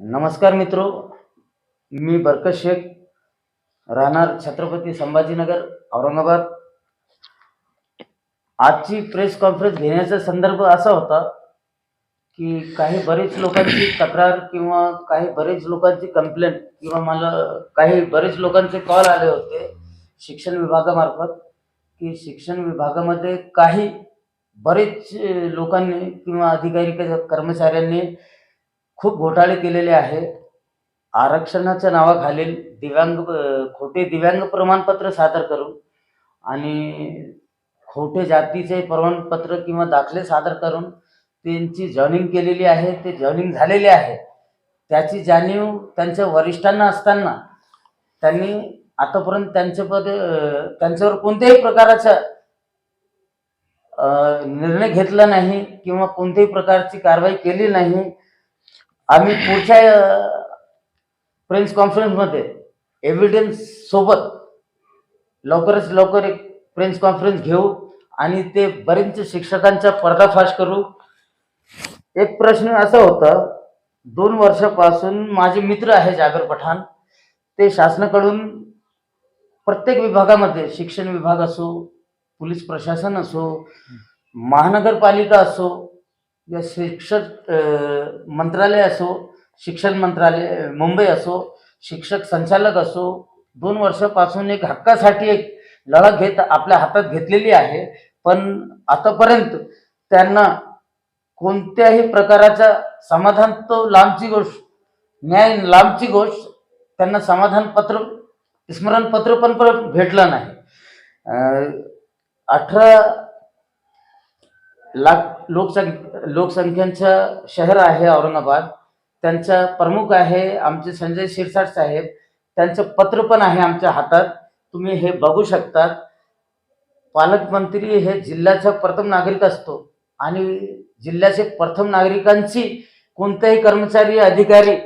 नमस्कार मित्रो मी बरकत शेख राहणार छत्रपती संभाजीनगर औरंगाबाद. आजची प्रेस कॉन्फरन्स घेण्याचा संदर्भ असा होता की काही बरेच लोकांची तक्रार किंवा काही बरेच लोकांची कंप्लेंट किंवा मला काही बरेच लोकांचे कॉल आले होते शिक्षण विभागामार्फत की शिक्षण विभागामध्ये काही बरेच लोकांनी किंवा अधिकारी कर्मचाऱ्यांनी खूप घोटाळे केलेले आहे आरक्षणाच्या नावाखालील दिव्यांग खोटे दिव्यांग प्रमाणपत्र सादर करून आणि खोटे जातीचे प्रमाणपत्र किंवा दाखले सादर करून त्यांची जॉईनिंग केलेली आहे ते जॉईनिंग झालेले आहे. त्याची जाणीव त्यांच्या वरिष्ठांना असताना त्यांनी आतापर्यंत त्यांच्यामध्ये त्यांच्यावर कोणत्याही प्रकाराचा निर्णय घेतला नाही किंवा कोणत्याही प्रकारची कारवाई केली नाही. आम्ही पुढच्या प्रेस कॉन्फरन्समध्ये एव्हिडन्स सोबत लवकरच लवकर एक प्रेस कॉन्फरन्स घेऊ आणि ते बरेच शिक्षकांचा पर्दाफाश करू. एक प्रश्न असा होता दोन वर्षापासून माझे मित्र आहे जागर पठाण ते शासनाकडून प्रत्येक विभागामध्ये शिक्षण विभाग असो पोलीस प्रशासन असो महानगरपालिका असो या शिक्षक मंत्रालय असो शिक्षण मंत्रालय मुंबई असो शिक्षक संचालक असो दोन वर्षापासून एक हक्कासाठी एक लढा घेत आपल्या हातात घेतलेली आहे. पण आतापर्यंत त्यांना कोणत्याही प्रकाराचा समाधान तो लांबची गोष्ट न्याय लांबची गोष्ट त्यांना समाधानपत्र स्मरणपत्र पण पण भेटलं नाही. अठरा लाख लोकसंख्या लोकसंख्यांचं शहर आहे औरंगाबाद. त्यांचा प्रमुख आहे आमचे संजय शिरसाट साहेब. त्यांचं पत्र पण आहे आमच्या हातात. तुम्ही हे बघू शकतात. पालकमंत्री हे जिल्ह्याचा प्रथम नागरिक असतो. आणि जिल्ह्याचे प्रथम नागरिकांची कोणताही कर्मचारी अधिकारी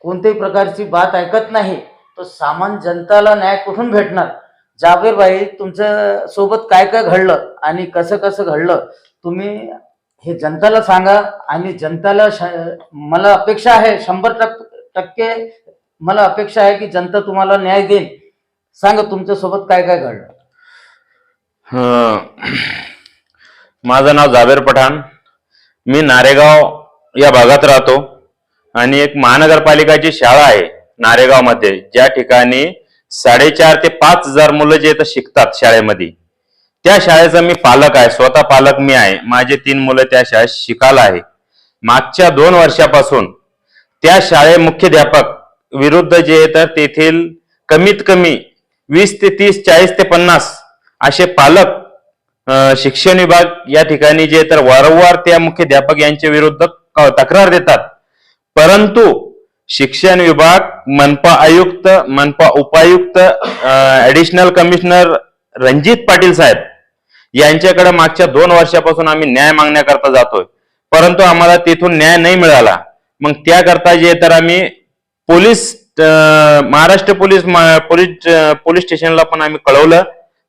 कोणत्याही प्रकारची बात ऐकत नाही. तो सामान्य जनताला न्याय कुठून भेटणार? जाभेरबाई तुमचं सोबत काय काय घडलं आणि कसं कसं घडलं तुम्ही हे जनताला सांगा आणि जनताला श- मला अपेक्षा आहे शंभर टक्के मला अपेक्षा आहे की जनता तुम्हाला न्याय देईल. सांगा तुमच्यासोबत काय काय घडलं. माझं नाव जाबेर पठाण. मी नारेगाव या भागात राहतो आणि एक महानगरपालिकाची शाळा आहे नारेगावमध्ये. ज्या ठिकाणी साडेचार ते पाच हजार मुलं जे इथं शिकतात शाळेमध्ये त्या शाळेचा मी पालक आहे स्वतः पालक मी आहे. माझे तीन मुलं त्या शाळेत शिकायला आहे. मागच्या दोन वर्षापासून त्या शाळे मुख्याध्यापक विरुद्ध जे तर तेथील कमीत कमी वीस ते तीस चाळीस ते पन्नास असे पालक शिक्षण विभाग या ठिकाणी जे तर वारंवार त्या मुख्याध्यापक यांच्या विरुद्ध तक्रार देतात. परंतु शिक्षण विभाग मनपा आयुक्त मनपा उपायुक्त ऍडिशनल कमिशनर रणजित पाटील साहेब. यांच्याकडे मागच्या दोन वर्षापासून आम्ही न्याय मागण्याकरता जातोय. परंतु आम्हाला तिथून न्याय नाही मिळाला. मग त्याकरता जे तर आम्ही police Maharashtra police police police स्टेशनला पण आम्ही कळवलं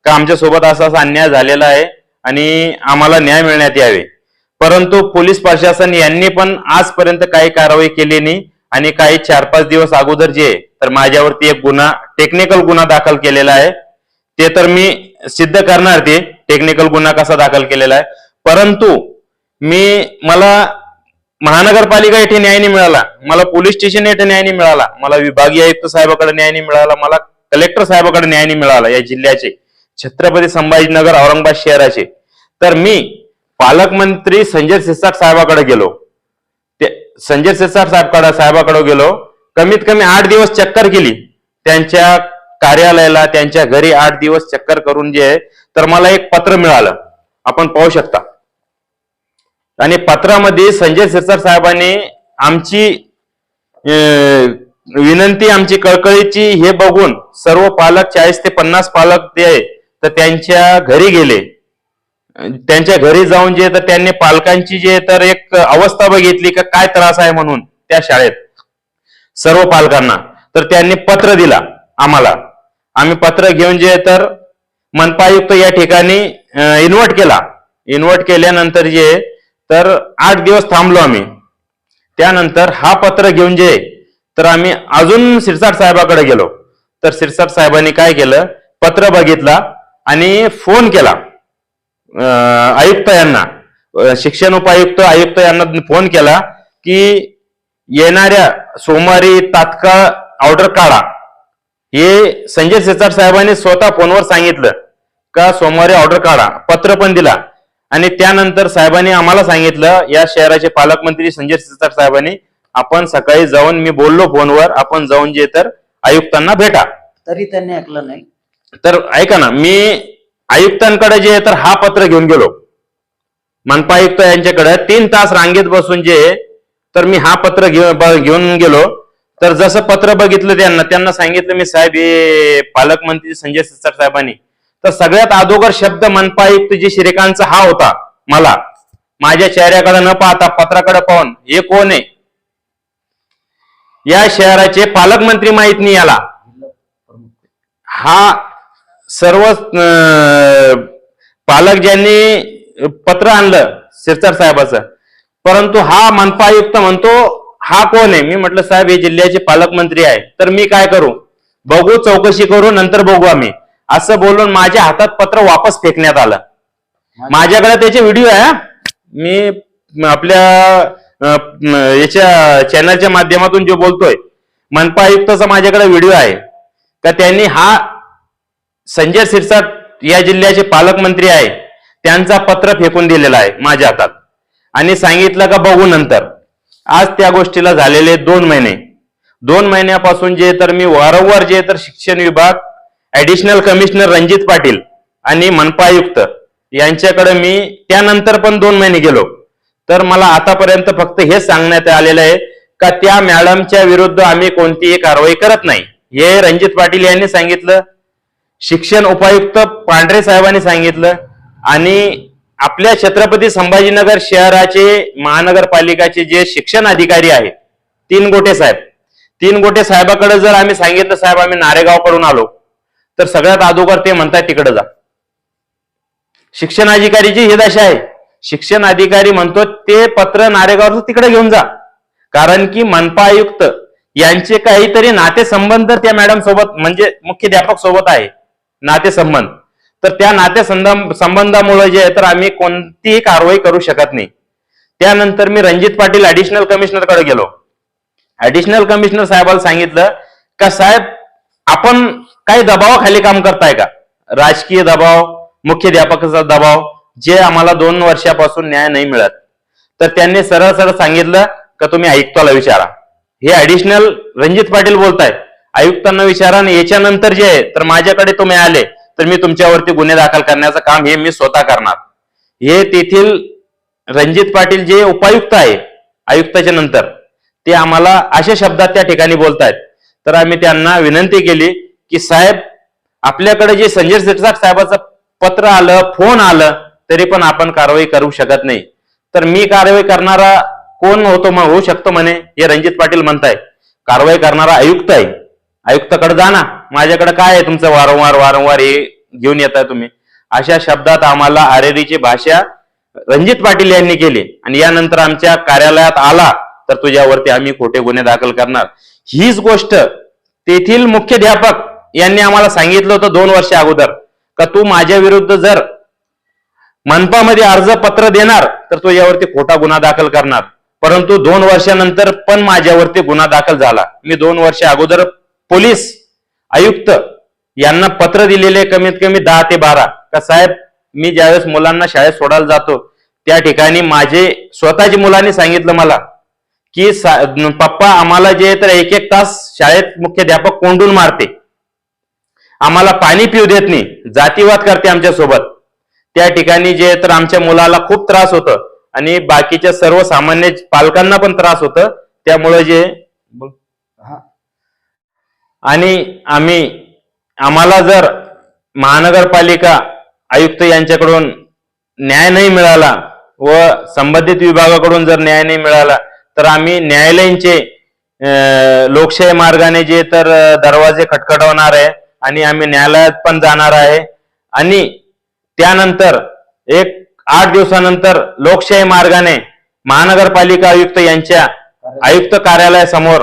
का आमच्यासोबत असा असा अन्याय झालेला आहे आणि आम्हाला न्याय मिळण्यात यावे. परंतु पोलीस प्रशासन यांनी पण आजपर्यंत काही कारवाई केली नाही. आणि काही चार पाच दिवस अगोदर जे तर माझ्यावरती एक गुन्हा टेक्निकल गुन्हा दाखल केलेला आहे. ते तर मी सिद्ध करणार ते टेक्निकल गुन्हा कसा दाखल केलेला आहे. परंतु मी मला महानगरपालिका येथे न्याय नाही मिळाला मला पोलीस स्टेशन येथे न्याय नाही मिळाला मला विभागीय आयुक्त साहेबाकडे न्याय नाही मिळाला मला कलेक्टर साहेबाकडे न्याय नाही मिळाला या जिल्ह्याचे छत्रपती संभाजीनगर औरंगाबाद शहराचे. तर मी पालकमंत्री संजय सिरसाट साहेबाकडे गेलो. संजय सेसार साहेबकडे साहेबाकडे गेलो. कमीत कमी आठ दिवस चक्कर केली. त्यांच्या कार्यालयाला त्यांच्या घरी आठ दिवस चक्कर करून जे आहे तर मला एक पत्र मिळालं. आपण पाहू शकता. आणि पत्रामध्ये संजय सिरसाट साहेबांनी आमची विनंती आमची कळकळीची हे बघून सर्व पालक चाळीस ते पन्नास पालक ते तर त्यांच्या घरी गेले. त्यांच्या घरी जाऊन जे तर त्यांनी पालकांची जे तर एक अवस्था बघितली का काय त्रास आहे म्हणून त्या शाळेत. सर्व पालकांना. तर त्यांनी पत्र दिला आम्हाला. आम्ही पत्र घेऊन जे तर मनपायुक्त या ठिकाणी इन्व्हर्ट केला. इन्व्हर्ट केल्यानंतर जे तर आठ दिवस थांबलो आम्ही. त्यानंतर हा पत्र घेऊन जे तर आम्ही अजून सिरसाट साहेबाकडे गेलो. तर सिरसाट साहेबांनी काय केलं? पत्र बघितला आणि फोन केला. आयुक्त यांना शिक्षण उपायुक्त आयुक्त यांना फोन केला की येणाऱ्या सोमवारी तात्काळ ऑर्डर काढा. हे संजय सिरसाट साहेबांनी स्वतः फोनवर सांगितलं का सोमवारी ऑर्डर काढा. पत्र पण दिला. आणि त्यानंतर साहेबांनी आम्हाला सांगितलं या शहराचे पालकमंत्री संजय सिरसाट साहेबांनी आपण सकाळी जाऊन मी बोललो फोनवर आपण जाऊन जे तर आयुक्तांना भेटा. तरी त्यांनी ऐकलं नाही. तर ऐका ना मी आयुक्तांकडे जे तर हा पत्र घेऊन गेलो. मनपा आयुक्त यांच्याकडे तीन तास रांगेत बसून जे तर मी हा पत्र घेऊन घेऊन गेलो. तर जसं पत्र बघितलं त्यांना त्यांना सांगितलं मी साहेब हे पालकमंत्री संजय सिरसाट साहेबांनी. तर सगळ्यात अगोदर शब्द मनपा आयुक्त जी श्रीकांतचा हा होता मला. माझ्या चेहऱ्याकडे न पाहता पत्राकडे पाहून हे कोण आहे? या शहराचे पालकमंत्री माहीत नाही याला. हा सर्व पालक ज्यांनी पत्र आणलं सिरसाट साहेबाचं परंतु हा मनपा आयुक्त म्हणतो हा कोण आहे? मी म्हटलं साहेब हे जिल्ह्याचे पालकमंत्री आहे. तर मी काय करू? बघू चौकशी करू नंतर बघू आम्ही. असं बोलून माझ्या हातात पत्र वापस फेकण्यात आलं. माझ्याकडे त्याचे व्हिडिओ आहे मी आपल्या याच्या चॅनलच्या माध्यमातून जो बोलतोय मनपा आयुक्ताचा माझ्याकडे व्हिडिओ आहे. का त्यांनी हा संजय सिरसाट या जिल्ह्याचे पालकमंत्री आहे. त्यांचा पत्र फेकून दिलेला आहे माझ्या हातात. आणि सांगितलं का बघू नंतर. आज त्या गोष्टीला झालेले दोन महिने. दोन महिन्यापासून जे तर मी वारंवार जे तर शिक्षण विभाग ऍडिशनल कमिशनर रणजित पाटील आणि मनपा आयुक्त यांच्याकडे मी त्यानंतर पण दोन महिने गेलो. तर मला आतापर्यंत फक्त हे सांगण्यात आलेलं आहे का त्या मॅडमच्या विरुद्ध आम्ही कोणतीही कारवाई करत नाही. हे रणजित पाटील यांनी सांगितलं. शिक्षण उपायुक्त पांढरे साहेबांनी सांगितलं आणि आपल्या छत्रपती संभाजीनगर शहराचे महानगरपालिकाचे जे शिक्षण अधिकारी आहेत तीन गोटे साहेब. तीन गोटे साहेबाकडे जर आम्ही सांगितलं साहेब आम्ही नारेगावकडून आलो तर सगळ्यात अगोदर ते म्हणतात तिकडे जा. शिक्षण अधिकारीची ही दशा आहे. शिक्षण अधिकारी म्हणतो ते पत्र नारेगावचं तिकडे घेऊन जा. कारण की मनपा आयुक्त यांचे काहीतरी नातेसंबंध त्या मॅडम सोबत म्हणजे मुख्याध्यापक सोबत आहे. नातेसंबंध. तर त्या नातेसंबंध संबंधामुळे जे आहे तर आम्ही कोणतीही कारवाई करू शकत नाही. त्यानंतर मी रणजित पाटील ऍडिशनल कमिशनरकडे गेलो. ऍडिशनल कमिशनर साहेबाला सांगितलं का साहेब आपण काही दबावाखाली काम करताय का? राजकीय दबाव मुख्याध्यापकाचा दबाव जे आम्हाला दोन वर्षापासून न्याय नाही मिळत. तर त्यांनी सरळ सरळ सांगितलं का तुम्ही आयुक्ताला विचारा. हे ऍडिशनल रणजित पाटील बोलतायत. आयुक्तांना विचारा आणि याच्यानंतर जे आहे तर माझ्याकडे तुम्ही आले तर मी तुमच्यावरती गुन्हे दाखल करण्याचं काम हे मी स्वतः करणार. हे तेथील रणजित पाटील जे उपायुक्त आहे आयुक्ताच्या नंतर ते आम्हाला अशा शब्दात त्या ठिकाणी बोलतायत. तर आम्ही त्यांना विनंती केली की साहेब आपल्याकडे जे संजय सिरसाट साहेबाचं पत्र आलं फोन आलं तरी पण आपण कारवाई करू शकत नाही. तर मी कारवाई करणारा कोण होतो मग होऊ शकतो म्हणे हे रणजित पाटील म्हणताय कारवाई करणारा आयुक्त आहे. आयुक्ताकडे जा ना. माझ्याकडे काय आहे तुमचं? वारंवार वारंवार हे घेऊन येताय तुम्ही. अशा शब्दात आम्हाला आरेरीची भाषा रणजित पाटील यांनी केली. आणि यानंतर आमच्या कार्यालयात आला तर तुझ्यावरती आम्ही खोटे गुन्हे दाखल करणार. हीच गोष्ट तेथील मुख्याध्यापक यांनी आम्हाला सांगितलं होतं दोन वर्ष अगोदर. का तू माझ्या विरुद्ध जर मनपामध्ये अर्ज पत्र देणार तर तुझ्यावरती खोटा गुन्हा दाखल करणार. परंतु दोन वर्षानंतर पण माझ्यावरती गुन्हा दाखल झाला. मी दोन वर्ष अगोदर पोलीस आयुक्त यांना पत्र दिलेले कमीत कमी दहा ते बारा. का साहेब मी ज्यावेळेस मुलांना शाळेत सोडायला जातो त्या ठिकाणी माझे स्वतःच्या मुलांनी सांगितलं मला की सा- पप्पा आम्हाला जे तर एक एक तास शाळेत मुख्याध्यापक कोंडून मारते. आम्हाला पाणी पिऊ देत नाही जातीवाद करते आमच्यासोबत त्या ठिकाणी जे आहे तर आमच्या मुलाला खूप त्रास होतो आणि बाकीच्या सर्वसामान्य पालकांना पण त्रास होतं. त्यामुळे जे आणि आम्ही आम्हाला जर महानगरपालिका आयुक्त यांच्याकडून न्याय नाही मिळाला व संबंधित विभागाकडून जर न्याय नाही मिळाला तर आम्ही न्यायालयीनचे लोकशाही मार्गाने जे तर दरवाजे खटखटवणार आहे आणि आम्ही न्यायालयात पण जाणार आहे. आणि त्यानंतर एक आठ दिवसानंतर लोकशाही मार्गाने महानगरपालिका आयुक्त यांच्या आयुक्त कार्यालयासमोर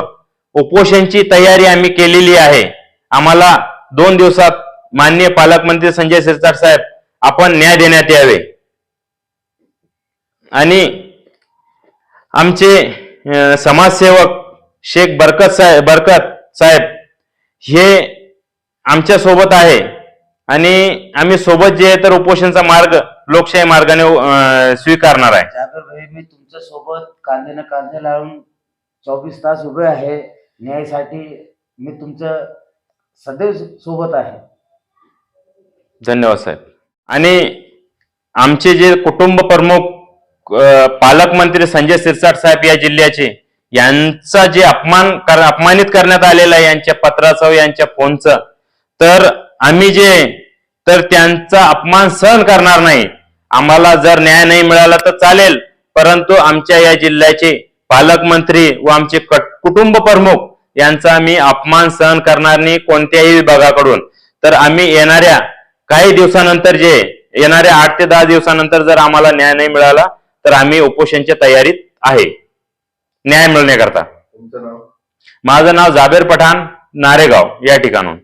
उपोषणची तयारी आम्ही केलेली आहे. आम्हाला दोन दिवसात माननीय पालकमंत्री संजय शिरसाट साहेब आपण न्याय देण्यात यावे. आणि आमचे समाजसेवक शेख बरकत साहेब बरकत साहेब हे आमच्यासोबत आहे. आणि आम्ही सोबत जे आहे तर उपोषणचा मार्ग लोकशाही मार्गाने स्वीकारणार आहे. जागर भाई मी तुमच्यासोबत कांद्यानं कांदे लावून चोवीस तास उभे आहे. न्यायासाठी मी तुमचं सदैव सोबत आहे. धन्यवाद साहेब. आणि आमचे जे कुटुंब प्रमुख पालकमंत्री संजय सिरसाट साहेब या जिल्ह्याचे यांचा जे अपमान कर अपमानित करण्यात आलेला आहे यांच्या पत्राचं यांच्या फोनचं तर आम्ही जे तर त्यांचा अपमान सहन करणार नाही. आम्हाला जर न्याय नाही मिळाला तर चालेल परंतु आमच्या या जिल्ह्याचे पालकमंत्री व आमचे कट- कुटुंब प्रमुख यांचा आम्ही अपमान सहन करणार नाही कोणत्याही विभागाकडून. तर आम्ही येणाऱ्या काही दिवसानंतर जे येणाऱ्या आठ ते दहा दिवसानंतर जर आम्हाला न्याय नाही मिळाला तर आम्ही उपोषणच्या तयारीत आहे. न्याय मिळण्याकरता. माझं नाव जाबेर पठाण नारेगाव या ठिकाणून.